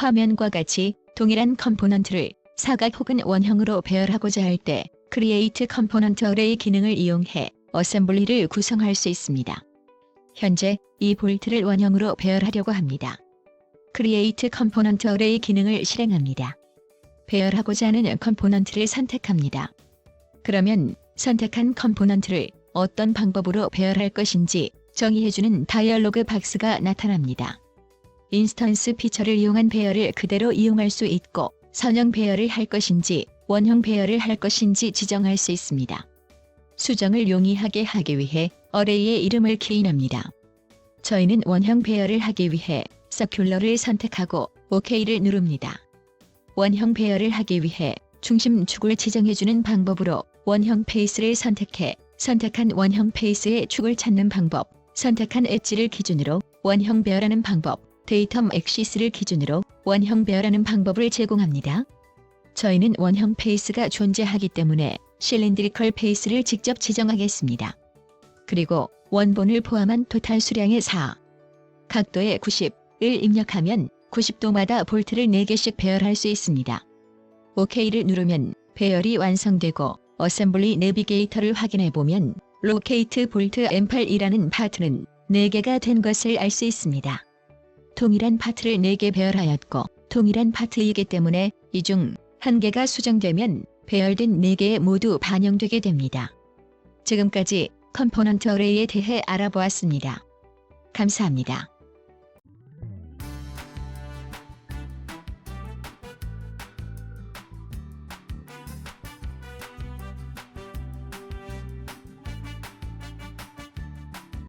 화면과 같이 동일한 컴포넌트를 사각 혹은 원형으로 배열하고자 할 때 크리에이트 컴포넌트 어레이 기능을 이용해 어셈블리를 구성할 수 있습니다. 현재 이 볼트를 원형으로 배열하려고 합니다. 크리에이트 컴포넌트 어레이 기능을 실행합니다. 배열하고자 하는 컴포넌트를 선택합니다. 그러면 선택한 컴포넌트를 어떤 방법으로 배열할 것인지 정의해주는 다이얼로그 박스가 나타납니다. 인스턴스 피처를 이용한 배열을 그대로 이용할 수 있고 선형 배열을 할 것인지 원형 배열을 할 것인지 지정할 수 있습니다. 수정을 용이하게 하기 위해 어레이의 이름을 키인합니다. 저희는 원형 배열을 하기 위해 서큘러를 선택하고 OK를 누릅니다. 원형 배열을 하기 위해 중심축을 지정해주는 방법으로 원형 페이스를 선택해 선택한 원형 페이스의 축을 찾는 방법, 선택한 엣지를 기준으로 원형 배열하는 방법, 데이텀 엑시스를 기준으로 원형 배열하는 방법을 제공합니다. 저희는 원형 페이스가 존재하기 때문에 실린드리컬 페이스를 직접 지정하겠습니다. 그리고 원본을 포함한 토탈 수량의 4, 각도의 90을 입력하면 90도마다 볼트를 4개씩 배열할 수 있습니다. OK를 누르면 배열이 완성되고 어셈블리 내비게이터를 확인해 보면 로케이트 볼트 M8이라는 파트는 4개가 된 것을 알 수 있습니다. 동일한 파트를 4개 배열하였고 동일한 파트이기 때문에 이 중 한 개가 수정되면 배열된 4개 모두 반영되게 됩니다. 지금까지 컴포넌트 어레이에 대해 알아보았습니다. 감사합니다.